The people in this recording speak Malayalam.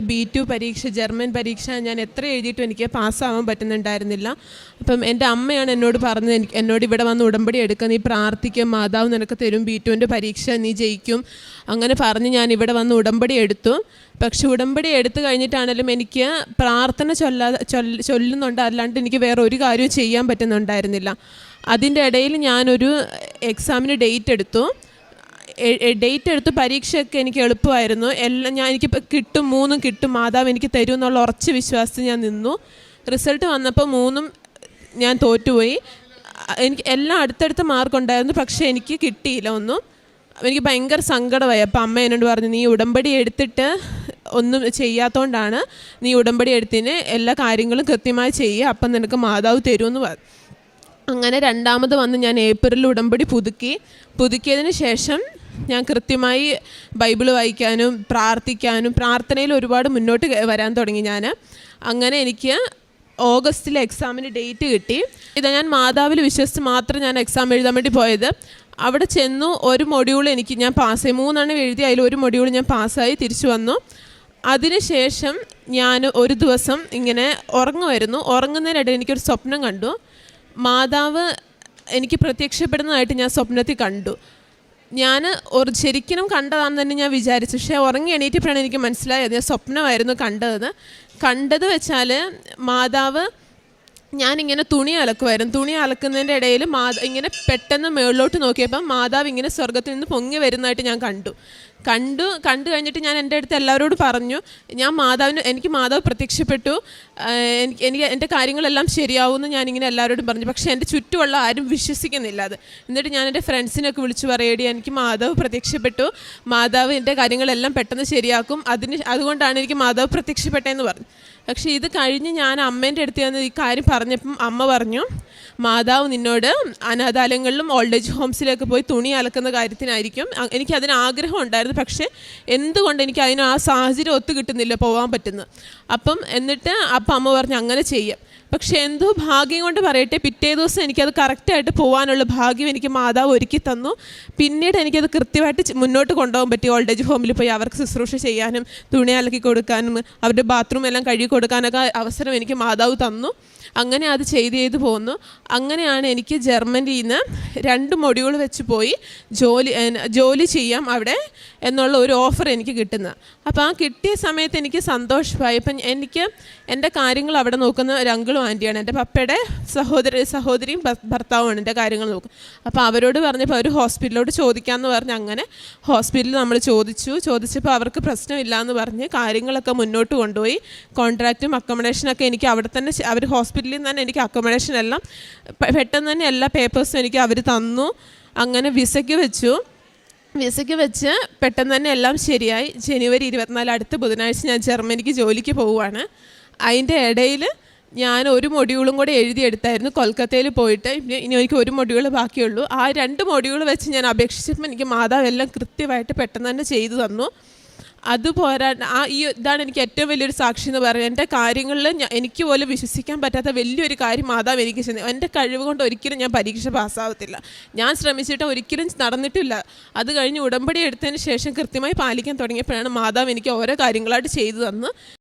ബി ടു പരീക്ഷ ജർമ്മൻ പരീക്ഷ ഞാൻ എത്ര എഴുതിയിട്ടും എനിക്ക് പാസ്സാവാൻ പറ്റുന്നുണ്ടായിരുന്നില്ല. അപ്പം എന്റെ അമ്മയാണ് എന്നോട് പറഞ്ഞത് എനിക്ക് എന്നോട് ഇവിടെ വന്ന് ഉടമ്പടി എടുക്കുക നീ പ്രാർത്ഥിക്കും മാതാവ് നിനക്ക് തരും ബി ടുവിന്റെ പരീക്ഷ നീ ജയിക്കും. അങ്ങനെ പറഞ്ഞ് ഞാൻ ഇവിടെ വന്ന് ഉടമ്പടി എടുത്തു. പക്ഷെ ഉടമ്പടി എടുത്തു കഴിഞ്ഞിട്ടാണെങ്കിലും എനിക്ക് പ്രാർത്ഥന ചൊല്ല ചൊല്ലുന്നുണ്ട്. അല്ലാണ്ട് എനിക്ക് വേറെ ഒരു കാര്യവും ചെയ്യാൻ പറ്റുന്നുണ്ടായിരുന്നില്ല. അതിന്റെ ഇടയിൽ ഞാനൊരു എക്സാമിന് ഡേറ്റ് എടുത്തു. ഡേറ്റ് എടുത്ത് പരീക്ഷയൊക്കെ എനിക്ക് എളുപ്പമായിരുന്നു. എല്ലാം ഞാൻ എനിക്ക് കിട്ടും മൂന്നും കിട്ടും മാതാവ് എനിക്ക് തരും എന്നുള്ള ഉറച്ച വിശ്വാസത്തിൽ ഞാൻ നിന്നു. റിസൾട്ട് വന്നപ്പോൾ മൂന്നും ഞാൻ തോറ്റുപോയി. എനിക്ക് എല്ലാം അടുത്തടുത്ത മാർക്ക് ഉണ്ടായിരുന്നു പക്ഷേ എനിക്ക് കിട്ടിയില്ല ഒന്നും. എനിക്ക് ഭയങ്കര സങ്കടമായി. അപ്പം അമ്മ എന്നോട് പറഞ്ഞു നീ ഉടമ്പടി എടുത്തിട്ട് ഒന്നും ചെയ്യാത്തതുകൊണ്ടാണ് നീ ഉടമ്പടി എടുത്തതിന് എല്ലാ കാര്യങ്ങളും കൃത്യമായി ചെയ്യുക. അപ്പം നിനക്ക് മാതാവ് തരുമെന്ന് പറഞ്ഞു അങ്ങനെ രണ്ടാമത് വന്ന് ഞാൻ ഏപ്രിൽ ഉടമ്പടി പുതുക്കി. പുതുക്കിയതിന് ശേഷം ഞാൻ കൃത്യമായി ബൈബിൾ വായിക്കാനും പ്രാർത്ഥിക്കാനും പ്രാർത്ഥനയിൽ ഒരുപാട് മുന്നോട്ട് വരാൻ തുടങ്ങി ഞാൻ അങ്ങനെ എനിക്ക് ഓഗസ്റ്റിലെ എക്സാമിന് ഡേറ്റ് കിട്ടി. ഇത് ഞാൻ മാതാവിൽ വിശ്വസിച്ച് മാത്രം ഞാൻ എക്സാം എഴുതാൻ വേണ്ടി പോയത്. അവിടെ ചെന്നു ഒരു മൊഡ്യൂൾ എനിക്ക് ഞാൻ പാസ്സായി മൂന്നെണ്ണം എഴുതി അതിൽ ഒരു മൊഡ്യൂൾ ഞാൻ പാസ്സായി തിരിച്ചു വന്നു. അതിനുശേഷം ഞാൻ ഒരു ദിവസം ഇങ്ങനെ ഉറങ്ങുമായിരുന്നു. ഉറങ്ങുന്നതിനിടയിൽ എനിക്കൊരു സ്വപ്നം കണ്ടു. മാതാവ് എനിക്ക് പ്രത്യക്ഷപ്പെടുന്നതായിട്ട് ഞാൻ സ്വപ്നത്തിൽ കണ്ടു. ഞാൻ ഒരു ശരിക്കും കണ്ടതാണെന്ന് തന്നെ ഞാൻ വിചാരിച്ചു. പക്ഷേ ഉറങ്ങി എണീറ്റപ്പോഴാണ് എനിക്ക് മനസ്സിലായത് ഞാൻ സ്വപ്നമായിരുന്നു കണ്ടതെന്ന്. കണ്ടത് വെച്ചാൽ മാതാവ് ഞാനിങ്ങനെ തുണി അലക്കുമായിരുന്നു. തുണി അലക്കുന്നതിന്റെ ഇടയിൽ മാത ഇങ്ങനെ പെട്ടെന്ന് മേളിലോട്ട് നോക്കിയപ്പം മാതാവ് ഇങ്ങനെ സ്വർഗത്തിൽ നിന്ന് പൊങ്ങി വരുന്നതായിട്ട് ഞാൻ കണ്ടു. കണ്ടു കണ്ടു കഴിഞ്ഞിട്ട് ഞാൻ എന്റെ അടുത്ത് എല്ലാവരോടും പറഞ്ഞു ഞാൻ മാതാവിന് എനിക്ക് മാതാവ് പ്രത്യക്ഷപ്പെട്ടു. എനിക്ക് എനിക്ക് എന്റെ കാര്യങ്ങളെല്ലാം ശരിയാവുമെന്ന് ഞാനിങ്ങനെ എല്ലാവരോടും പറഞ്ഞു. പക്ഷേ എന്റെ ചുറ്റുമുള്ള ആരും വിശ്വസിക്കുന്നില്ല അത്. എന്നിട്ട് ഞാൻ എന്റെ ഫ്രണ്ട്സിനൊക്കെ വിളിച്ചു പറയേടി എനിക്ക് മാതാവ് പ്രത്യക്ഷപ്പെട്ടു. മാതാവ് എന്റെ കാര്യങ്ങളെല്ലാം പെട്ടെന്ന് ശരിയാക്കും. അതിന് അതുകൊണ്ടാണ് എനിക്ക് മാതാവ് പ്രത്യക്ഷപ്പെട്ടതെന്ന് പറഞ്ഞു. പക്ഷേ ഇത് കഴിഞ്ഞ് ഞാൻ അമ്മേന്റെ അടുത്ത് ചെന്ന് ഈ കാര്യം പറഞ്ഞപ്പം അമ്മ പറഞ്ഞു മാതാവ് നിന്നോട് അനാഥാലയങ്ങളിലും ഓൾഡ് ഏജ് ഹോംസിലൊക്കെ പോയി തുണി അലക്കുന്ന കാര്യത്തിനായിരിക്കും. എനിക്ക് അതിന് ആഗ്രഹം ഉണ്ടായിരുന്നു. പക്ഷേ എന്തുകൊണ്ട് എനിക്ക് അതിന് ആ സാഹചര്യം ഒത്തു കിട്ടുന്നില്ല പോകാൻ പറ്റുന്നത്? അപ്പം എന്നിട്ട് അപ്പം അമ്മ പറഞ്ഞു അങ്ങനെ ചെയ്യാം. പക്ഷേ എന്തോ ഭാഗ്യം കൊണ്ട് പറയട്ടെ പിറ്റേ ദിവസം എനിക്കത് കറക്റ്റായിട്ട് പോകാനുള്ള ഭാഗ്യം എനിക്ക് മാതാവ് ഒരുക്കി തന്നു. പിന്നീട് എനിക്കത് കൃത്യമായിട്ട് മുന്നോട്ട് കൊണ്ടുപോകാൻ പറ്റി. ഓൾഡ് ഏജ് ഹോമിൽ പോയി അവർക്ക് ശുശ്രൂഷ ചെയ്യാനും തുണി അലക്കി കൊടുക്കാനും അവരുടെ ബാത്റൂം എല്ലാം കഴുകി കൊടുക്കാനൊക്കെ അവസരം എനിക്ക് മാതാവ് തന്നു. അങ്ങനെ അത് ചെയ്ത് ചെയ്ത് പോന്നു. അങ്ങനെയാണ് എനിക്ക് ജർമ്മനിയിൽ നിന്ന് രണ്ട് മൊഡ്യൂൾ വെച്ച് പോയി ജോലി ജോലി ചെയ്യാം അവിടെ എന്നുള്ള ഒരു ഓഫർ എനിക്ക് കിട്ടുന്നത്. അപ്പോൾ ആ കിട്ടിയ സമയത്ത് എനിക്ക് സന്തോഷമായി. ഇപ്പം എനിക്ക് എന്റെ കാര്യങ്ങൾ അവിടെ നോക്കുന്ന ഒരു അങ്കിളും ആന്റിയാണ്. എന്റെ പപ്പയുടെ സഹോദര സഹോദരിയും ഭർത്താവുമാണ് എന്റെ കാര്യങ്ങൾ നോക്കും. അപ്പോൾ അവരോട് പറഞ്ഞപ്പോൾ അവർ ഹോസ്പിറ്റലിലോട്ട് ചോദിക്കാമെന്ന് പറഞ്ഞ് അങ്ങനെ ഹോസ്പിറ്റലിൽ നമ്മൾ ചോദിച്ചു. ചോദിച്ചപ്പോൾ അവർക്ക് പ്രശ്നമില്ല എന്ന് പറഞ്ഞ് കാര്യങ്ങളൊക്കെ മുന്നോട്ട് കൊണ്ടുപോയി. കോൺട്രാക്റ്റും അക്കോമഡേഷനൊക്കെ എനിക്ക് അവിടെ തന്നെ അവർ ഹോസ്പിറ്റലിൽ നിന്ന് തന്നെ എനിക്ക് അക്കോമഡേഷൻ എല്ലാം പെട്ടെന്ന് തന്നെ എല്ലാ പേപ്പേഴ്സും എനിക്ക് അവർ തന്നു. അങ്ങനെ വിസയ്ക്ക് വെച്ചു. വിസയ്ക്ക് വെച്ച് പെട്ടെന്ന് തന്നെ എല്ലാം ശരിയായി. ജനുവരി ഇരുപത്തിനാല് അടുത്ത ബുധനാഴ്ച ഞാൻ ജർമ്മനിക്ക് ജോലിക്ക് പോവുകയാണ്. അതിന്റെ ഇടയിൽ ഞാൻ ഒരു മൊഡ്യൂളും കൂടെ എഴുതിയെടുത്തായിരുന്നു കൊൽക്കത്തയിൽ പോയിട്ട്. ഇനി എനിക്ക് ഒരു മൊഡ്യൂൾ ബാക്കിയുള്ളൂ. ആ രണ്ട് മൊഡ്യൂൾ വെച്ച് ഞാൻ അപേക്ഷിച്ചപ്പോൾ എനിക്ക് മാതാവ് എല്ലാം കൃത്യമായിട്ട് പെട്ടെന്ന് തന്നെ ചെയ്തു തന്നു. അത് പോരാ ആ ഈ ഇതാണ് എനിക്ക് ഏറ്റവും വലിയൊരു സാക്ഷി എന്ന് പറയുന്നത്. എന്റെ കാര്യങ്ങളിൽ എനിക്ക് പോലും വിശ്വസിക്കാൻ പറ്റാത്ത വലിയൊരു കാര്യം മാതാവ് എനിക്ക് ചെയ്യുന്നത് എന്റെ കഴിവ് കൊണ്ട് ഒരിക്കലും ഞാൻ പരീക്ഷ പാസ്സാവത്തില്ല. ഞാൻ ശ്രമിച്ചിട്ട് ഒരിക്കലും നടന്നിട്ടില്ല. അത് കഴിഞ്ഞ് ഉടമ്പടി എടുത്തതിന് ശേഷം കൃത്യമായി പാലിക്കാൻ തുടങ്ങിയപ്പോഴാണ് മാതാവ് എനിക്ക് ഓരോ കാര്യങ്ങളായിട്ട് ചെയ്തു തന്ന്.